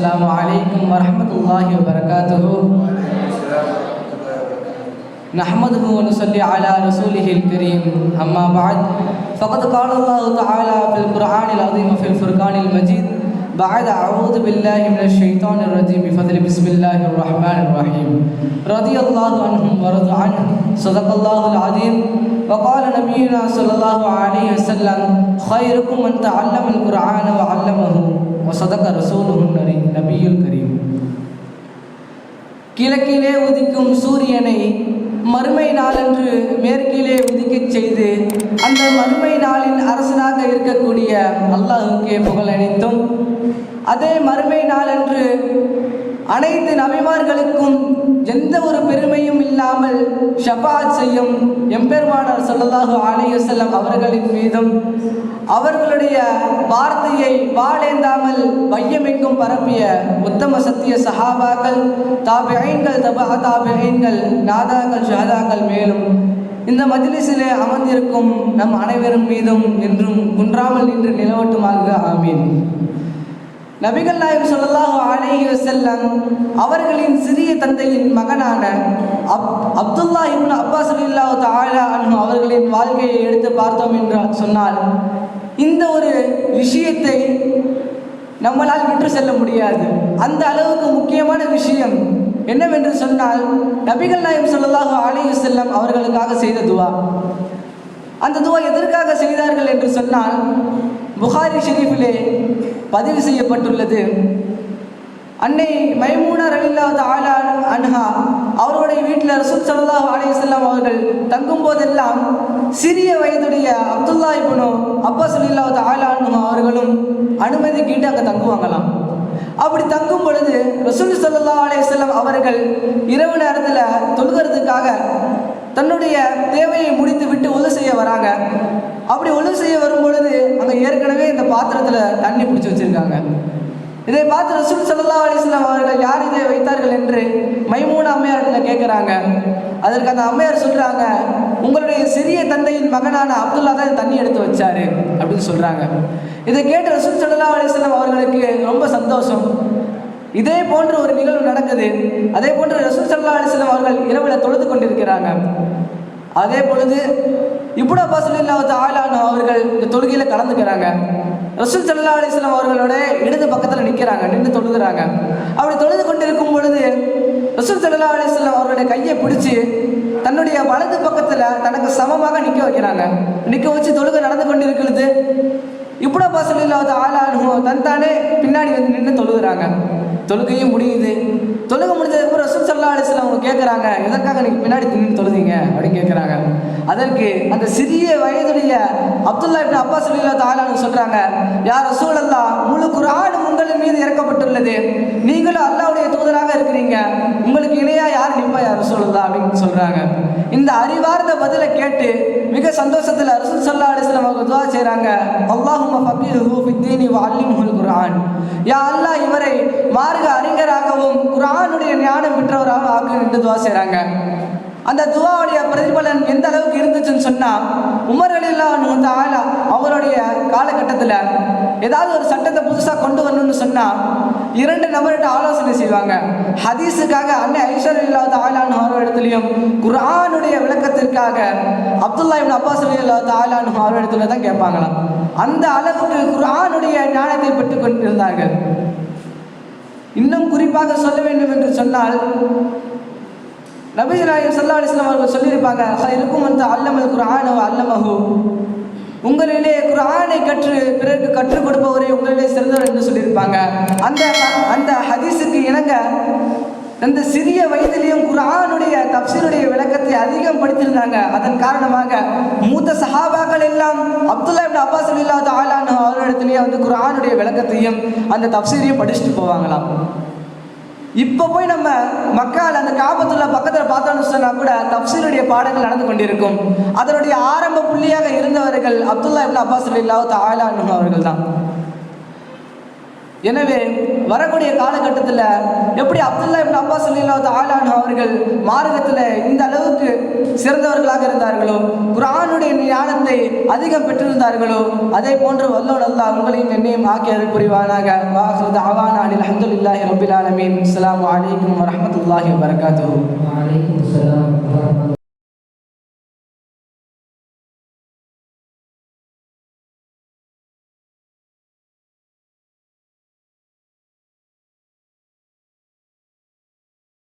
السلام عليكم ورحمة الله وبركاته. نحمده ونصلي على رسوله الكريم. أما بعد فقد قال الله تعالى في القرآن العظيم وفي الفرقان المجيد بعد أعوذ بالله من الشيطان الرجيم. بفضل بسم الله الرحمن الرحيم. رضي الله عنهم ورضوا عنه. صدق الله العظيم. وقال نبينا صلى الله عليه وسلم خيركم من تعلم القرآن وعلمه. வசதக்க ரசூலுகுன் நரி நபியுல் கரீம். கிழக்கிலே உதிக்கும் சூரியனை மறுமை நாளன்று மேற்கிலே உதிக்கச் செய்து அந்த மறுமை நாளின் அரசனாக இருக்கக்கூடிய அல்லாஹுக்கே புகழ் அனைத்தும் அதே மறுமை நாளன்று அனைத்து நபிமார்களுக்கும் எந்த ஒரு பெருமையும் இல்லாமல் ஷபாத் செய்யும் எம்பெருமானார் ஸல்லல்லாஹு ஆணைய செல்லம் அவர்களின் மீதும் அவர்களுடைய வார்த்தையை வாழேந்தாமல் வையமெங்கும் பரப்பிய உத்தம சத்திய சஹாபாக்கள் தாபிஐன்கள் தபா தாபிஐன்கள் நாதாக்கள் ஷஹதாக்கள் மேலும் இந்த மஜ்லிஸிலே அமர்ந்திருக்கும் நம் அனைவரும் மீதும் என்றும் குன்றாமல் நின்று நிலவட்டுமாக ஆமீன். நபிகள் நாயகம் சொல்லலாக அலைஹி செல்லம் அவர்களின் சிறிய தந்தையின் மகனான அப் அப்துல்லா இப்னு அப்பாஸ் ரலியல்லாஹு தஆலா அவர்களின் வாழ்க்கையை எடுத்து பார்த்தோம் என்று சொன்னால் இந்த ஒரு விஷயத்தை நம்மளால் விட்டு செல்ல முடியாது. அந்த அளவுக்கு முக்கியமான விஷயம் என்னவென்று சொன்னால் நபிகள் நாயகம் சொல்லலாக அலைஹி செல்லம் அவர்களுக்காக செய்த துவா. அந்த துவா எதற்காக செய்தார்கள் என்று சொன்னால் புகாரி ஷெரீஃபிலே பதிவு செய்யப்பட்டுள்ளது. அன்னை மைமூனா ரலில்லாஹு ஆலா அன்ஹா அவருடைய வீட்டில் ரசூத் சல்லாஹ் அலையம் அவர்கள் தங்கும் போதெல்லாம் சிறிய வயதுடைய அப்துல்லா இப்னு அப்பாஸ் ரலில்லாஹு ஆலா அன்ஹா அவர்களும் அனுமதி கேட்டு அங்கே தங்குவாங்களாம். அப்படி தங்கும் பொழுது ரசூல் சல்லா அலையம் அவர்கள் இரவு நேரத்தில் தொழுகிறதுக்காக தன்னுடைய தேவையை முடித்து விட்டு ஒழு செய்ய வராங்க. அப்படி ஒழு செய்ய வரும்பொழுது ஏற்கனவே இந்த பாத்திரத்தில் தண்ணி பிடிச்சி வச்சிருக்காங்க. இதை பார்த்து ரசூல் சல்லா அலிஸ்லாம் அவர்கள் யார் இதை வைத்தார்கள் என்று மைமூன அம்மையார்கிட்ட கேட்குறாங்க அதற்கு அந்த அம்மையார் சொல்கிறாங்க உங்களுடைய சிறிய தந்தையின் மகனான அப்துல்லா தான் தண்ணி எடுத்து வச்சாரு. அப்படின்னு சொல்கிறாங்க இதை கேட்டு ரசூல் சல்லா அலிஸ்லாம் அவர்களுக்கு ரொம்ப சந்தோஷம். இதே போன்ற ஒரு நிகழ்வு நடக்குது. அதே போன்று ரசூல் சல்லா அலிஸ்லாம் அவர்கள் இரவில் தொழுது கொண்டிருக்கிறாங்க. அதே பொழுது இப்னு அப்பாஸ் அல்லாஹ் அவர்கள் இந்த தொழுகையில் கலந்துக்கிறாங்க. ரசூல் சல்லா அலிஸ்லாம் அவர்களோட இடது பக்கத்தில் நிற்கிறாங்க நின்று தொழுகிறாங்க. அப்படி தொழுது கொண்டிருக்கும் பொழுது ரசூல் சல்லா அலிஸ்லாம் அவர்களுடைய கையை பிடிச்சி தன்னுடைய வலது பக்கத்தில் தனக்கு சமமாக நிற்க வைக்கிறாங்க. நிற்க வச்சு தொழுகை நடந்து கொண்டிருக்கிறது. இப்படா பாசல் இல்லாத ஆளாகும் தன் தானே பின்னாடி வந்து நின்று தொழுகிறாங்க. தொழுகையும் முடியுது. தொழுக முடிஞ்சதுக்கப்புறம் ரசூல் சல்லா அலிஸ்லாம் அவங்க கேட்குறாங்க எதற்காக நீங்கள் பின்னாடி நின்று தொழுதீங்க? அப்படின்னு கேட்குறாங்க அதற்கு அந்த சிறிய வயதுடைய அப்துல்லா இப்படி அப்பா அலில்லா தாலான்னு சொல்கிறாங்க யார் ரசூல் அல்லா முழு குரான் உங்களின் மீது இறக்கப்பட்டுள்ளது. நீங்களும் அல்லாவுடைய தூதராக இருக்கிறீங்க. உங்களுக்கு இணையா யார் நிற்பா யார் ரசூல் அல்லா அப்படின்னு சொல்கிறாங்க இந்த அறிவார்ந்த பதிலை கேட்டு மிக சந்தோஷத்தில் ரசூல் சல்லா அலிஸ்லாம் அவங்க துவா செய்கிறாங்க அல்லாஹும்ம ஃபக்கீஹு ஃபித்தீனி வ அல்லிம்ஹுல் குர்ஆன். யா அல்லாஹ் இவரை மார்க்க அறிஞராகவும் குரானுடைய ஞானம் பெற்றவராக ஆக்கு என்று துவா செய்கிறாங்க அந்த துவாவுடைய பிரதிபலன் எந்த அளவுக்கு இருந்துச்சுன்னு சொன்னால் உமர் அலில்லான்னு ஆயிலா அவருடைய காலகட்டத்தில் ஏதாவது ஒரு சட்டத்தை புதுசாக கொண்டு வரணும்னு சொன்னால் இரண்டு நபர்கிட்ட ஆலோசனை செய்வாங்க. ஹதீஸுக்காக அன்னை ஐஸ்வர் இல்லாத ஆலானு அவரிடத்துலையும் குரானுடைய விளக்கத்திற்காக அப்துல்லா இப்னு அப்பாஸ் இல்லாத ஆலானு அவரிடத்துல தான் கேட்பாங்களாம். அந்த அளவுக்கு குரானுடைய ஞானத்தை பெற்றுக் கொண்டிருந்தார்கள். இன்னும் குறிப்பாக சொல்ல வேண்டும் என்று சொன்னால் நபி நாயகம் சல்லா அலிஸ்லாம் அவர்கள் சொல்லியிருப்பாங்க இருக்கும் அந்த அல்லமல் குரானோ அல்லமஹு. உங்களிலே குரானை கற்று பிறருக்கு கற்றுக் கொடுப்பவரே உங்களிலே சிறந்தவர் என்று சொல்லியிருப்பாங்க. அந்த அந்த ஹதீஸுக்கு இணங்க அந்த சிறிய வயதிலேயும் குரானுடைய தப்சீருடைய விளக்கத்தை அதிகம் படித்திருந்தாங்க. அதன் காரணமாக மூத்த சஹாபாக்கள் எல்லாம் அப்துல்லா அப்பாஸ் இல்லாத ஆளான அவரிடத்துலேயே வந்து குரானுடைய விளக்கத்தையும் அந்த தப்சீரையும் படிச்சுட்டு போவாங்களாம். இப்போ போய் நம்ம மக்கள் அந்த காபத்துள்ள பக்கத்தில் பார்த்தோம்னு சொன்னால் கூட தப்சீருடைய பாடங்கள் நடந்து கொண்டிருக்கும். அதனுடைய ஆரம்ப புள்ளியாக இருந்தவர்கள் அப்துல்லா இப்னு அப்பாஸ் இல்லாத ஆயிலான்னு அவர்கள் தான் எனவே வரக்கூடிய காலகட்டத்தில் எப்படி அப்துல்லா இப்னு அப்பா அலில்லாஹ் தாலான் அவர்கள் மார்க்கத்தில் இந்த அளவுக்கு சிறந்தவர்களாக இருந்தார்களோ குரானுடைய ஞானத்தை அதிகம் பெற்றிருந்தார்களோ அதே போன்று வல்லோன் அல்லாஹ் உங்களையும் என்னையும் ஆக்கியது புரிவானாக வாஹிரு தஅவானா அனில் அல்ஹம்துலில்லாஹி ரப்பில் ஆலமீன். அஸ்லாம் வலைக்கம் வரமத்துல்லாஹி வரகாத்து